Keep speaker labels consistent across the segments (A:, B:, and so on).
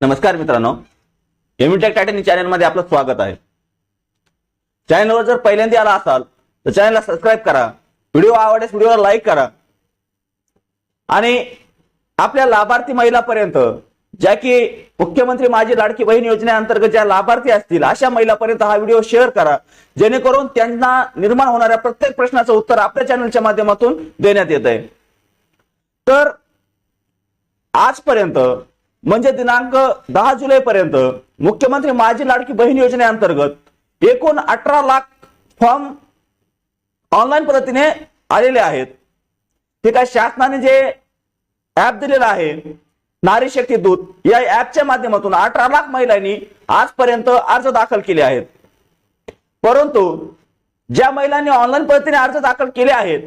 A: नमस्कार मित्रांनो. एमिटेक टायटन चॅनलमध्ये आपलं स्वागत आहे. चॅनलवर जर पहिल्यांदा आला असाल तर चॅनलला सबस्क्राईब करा. व्हिडिओ आवडल्यास व्हिडिओला लाईक करा. आणि आपल्या लाभार्थी महिलापर्यंत ज्या की मुख्यमंत्री माझी लाडकी बहीण योजनेअंतर्गत ज्या लाभार्थी असतील अशा महिलापर्यंत हा व्हिडिओ शेअर करा. जेणेकरून त्यांना निर्माण होणाऱ्या प्रत्येक प्रश्नाचं उत्तर आपल्या चॅनलच्या माध्यमातून देण्यात येत आहे तर आजपर्यंत म्हणजे दिनांक दहा जुलै पर्यंत मुख्यमंत्री माझी लाडकी बहीण योजनेअंतर्गत एकूण अठरा लाख फॉर्म ऑनलाईन पद्धतीने आलेले आहेत. हे काय शासनाने जे ऍप दिलेलं आहे नारी शक्ती दूत या ऍपच्या माध्यमातून अठरा लाख महिलांनी आजपर्यंत अर्ज दाखल केले आहेत. परंतु ज्या महिलांनी ऑनलाईन पद्धतीने अर्ज दाखल केले आहेत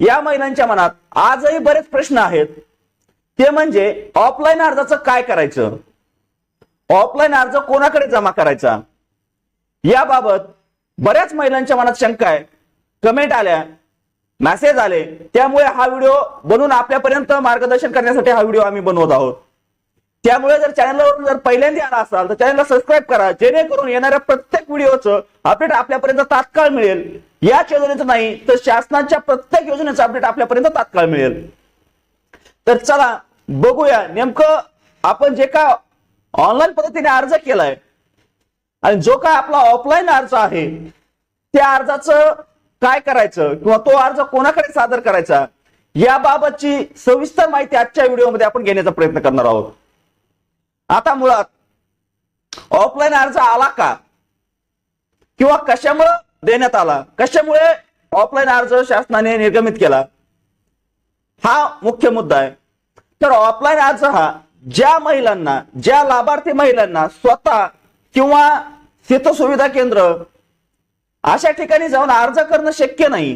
A: या महिलांच्या मनात आजही बरेच प्रश्न आहेत. ते म्हणजे ऑफलाईन अर्जाचं काय करायचं? ऑफलाईन अर्ज कोणाकडे जमा करायचा? याबाबत बऱ्याच महिलांच्या मनात शंका आहे. कमेंट आल्या मेसेज आले. त्यामुळे हा व्हिडिओ बनवून आपल्यापर्यंत मार्गदर्शन करण्यासाठी हा व्हिडिओ आम्ही बनवत आहोत. त्यामुळे जर चॅनलवर जर पहिल्यांदा आला असाल तर चॅनलला सबस्क्राईब करा. जेणेकरून येणाऱ्या प्रत्येक व्हिडिओचं अपडेट आपल्यापर्यंत तात्काळ मिळेल. याच योजनेचं नाही तर शासनाच्या प्रत्येक योजनेचं अपडेट आपल्यापर्यंत तात्काळ मिळेल. तर चला बघूया नेमकं आपण जे काय ऑनलाईन पद्धतीने अर्ज केलाय आणि जो काय आपला ऑफलाईन अर्ज आहे त्या अर्जाचं काय करायचं किंवा तो अर्ज कोणाकडे सादर करायचा याबाबतची सविस्तर माहिती आजच्या व्हिडिओमध्ये आपण घेण्याचा प्रयत्न करणार आहोत. आता मुळात ऑफलाईन अर्ज आला का? किंवा कशामुळे देण्यात आला? कशामुळे ऑफलाईन अर्ज शासनाने निर्गमित केला? हा मुख्य मुद्दा आहे. तर ऑफलाईन अर्ज हा ज्या महिलांना ज्या लाभार्थी महिलांना स्वतः किंवा शेत सुविधा केंद्र अशा ठिकाणी जाऊन अर्ज करणं शक्य नाही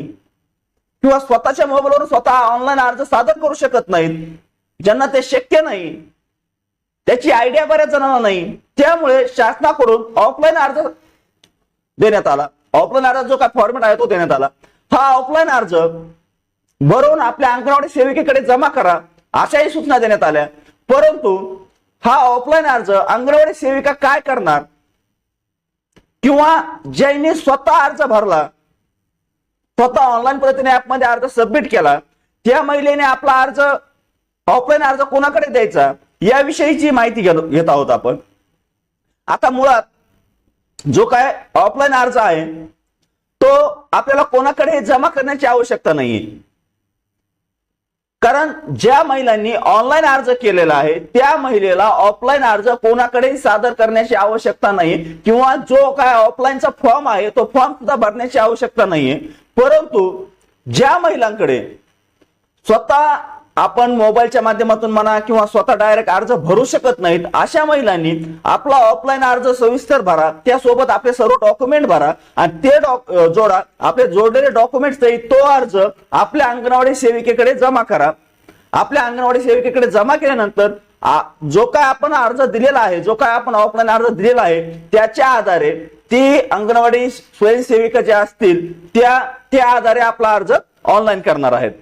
A: किंवा स्वतःच्या मोबाईलवर स्वतः ऑनलाईन अर्ज सादर करू शकत नाहीत ज्यांना ते शक्य नाही त्याची आयडिया बऱ्याच जणांना नाही. त्यामुळे शासनाकडून ऑफलाईन अर्ज देण्यात आला. ऑफलाईन अर्ज जो काय फॉर्मेट आहे तो देण्यात आला. हा ऑफलाईन अर्ज भरून आपल्या अंगणवाडी सेविकेकडे जमा करा अशाही सूचना देण्यात आल्या. परंतु हा ऑफलाईन अर्ज अंगणवाडी सेविका काय करणार? किंवा ज्यांनी स्वतः अर्ज भरला स्वतः ऑनलाईन पद्धतीने ऍपमध्ये अर्ज सबमिट केला त्या महिलेने आपला अर्ज ऑफलाईन अर्ज कोणाकडे द्यायचा? याविषयीची माहिती घेत घेत आहोत आपण. आता मुळात जो काय ऑफलाईन अर्ज आहे तो आपल्याला कोणाकडे जमा करण्याची आवश्यकता नाहीये. कारण ज्या महिलांनी ऑनलाईन अर्ज केलेला आहे त्या महिलेला ऑफलाईन अर्ज कोणाकडे सादर करण्याची आवश्यकता नाही किंवा जो काय ऑफलाईनचा फॉर्म आहे तो फॉर्म सुद्धा भरण्याची आवश्यकता नाहीये. परंतु ज्या महिलांकडे स्वतः आपण मोबाईलच्या माध्यमातून म्हणा किंवा स्वतः डायरेक्ट अर्ज भरू शकत नाहीत अशा महिलांनी आपला ऑफलाईन अर्ज सविस्तर भरा त्यासोबत आपले सर्व डॉक्युमेंट भरा आणि ते डॉक जोडा. आपले जोडलेले डॉक्युमेंट तो अर्ज आपल्या अंगणवाडी सेविकेकडे जमा करा. आपल्या अंगणवाडी सेविकेकडे जमा केल्यानंतर जो काय आपण अर्ज दिलेला आहे जो काय आपण ऑफलाईन अर्ज दिलेला आहे त्याच्या आधारे ती अंगणवाडी स्वयंसेविका ज्या असतील त्या त्या आधारे आपला अर्ज ऑनलाईन करणार आहेत.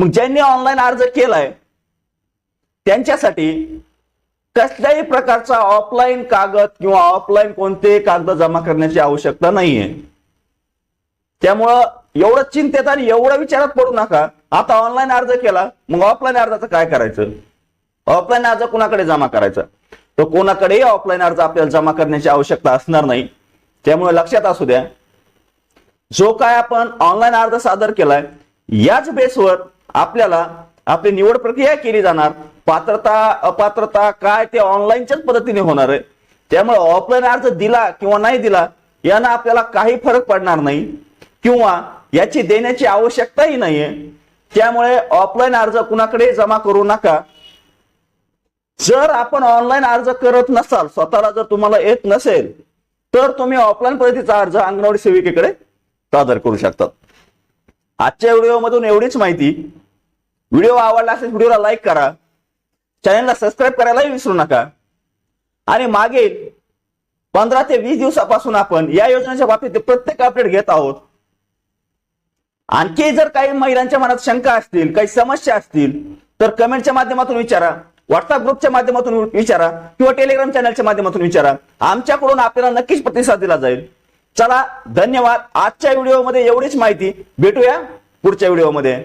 A: मग ज्यांनी ऑनलाईन अर्ज केलाय त्यांच्यासाठी कसल्याही प्रकारचा ऑफलाईन कागद किंवा ऑफलाईन कोणते कागद जमा करण्याची आवश्यकता नाहीये. त्यामुळं एवढं चिंतेत आणि एवढं विचारात पडू नका. आता ऑनलाईन अर्ज केला मग ऑफलाईन अर्जाचं काय करायचं? ऑफलाईन अर्ज कुणाकडे जमा करायचा? तर कोणाकडेही ऑफलाईन अर्ज आपल्याला जमा करण्याची आवश्यकता असणार नाही. त्यामुळे लक्षात असू द्या जो काय आपण ऑनलाईन अर्ज सादर केलाय याच बेसवर आपल्याला आपली निवड प्रक्रिया केली जाणार. पात्रता अपात्रता काय ते ऑनलाईनच्याच पद्धतीने होणार आहे. त्यामुळे ऑफलाईन अर्ज दिला किंवा नाही दिला यानं आपल्याला काही फरक पडणार नाही. किंवा याची देण्याची आवश्यकताही नाहीये. त्यामुळे ऑफलाईन अर्ज कुणाकडे जमा करू नका. जर आपण ऑनलाईन अर्ज करत नसाल स्वतःला जर तुम्हाला येत नसेल तर तुम्ही ऑफलाईन पद्धतीचा अर्ज अंगणवाडी सेविकेकडे सादर करू शकतात. आजच्या व्हिडिओमधून एवढीच माहिती. व्हिडिओ आवडला असेल व्हिडिओला लाईक करा. चॅनलला सबस्क्राईब करायलाही विसरू नका. आणि मागील पंधरा ते वीस दिवसापासून आपण या योजनेच्या बाबतीत प्रत्येक अपडेट घेत आहोत. आणखी जर काही महिलांच्या मनात शंका असतील काही समस्या असतील तर कमेंटच्या माध्यमातून विचारा. व्हॉट्सअप ग्रुपच्या माध्यमातून विचारा किंवा टेलिग्राम चॅनलच्या माध्यमातून विचारा. आमच्याकडून आपल्याला नक्कीच प्रतिसाद दिला जाईल. चला धन्यवाद. आजच्या व्हिडिओमध्ये एवढीच माहिती. भेटूया पुढच्या व्हिडिओमध्ये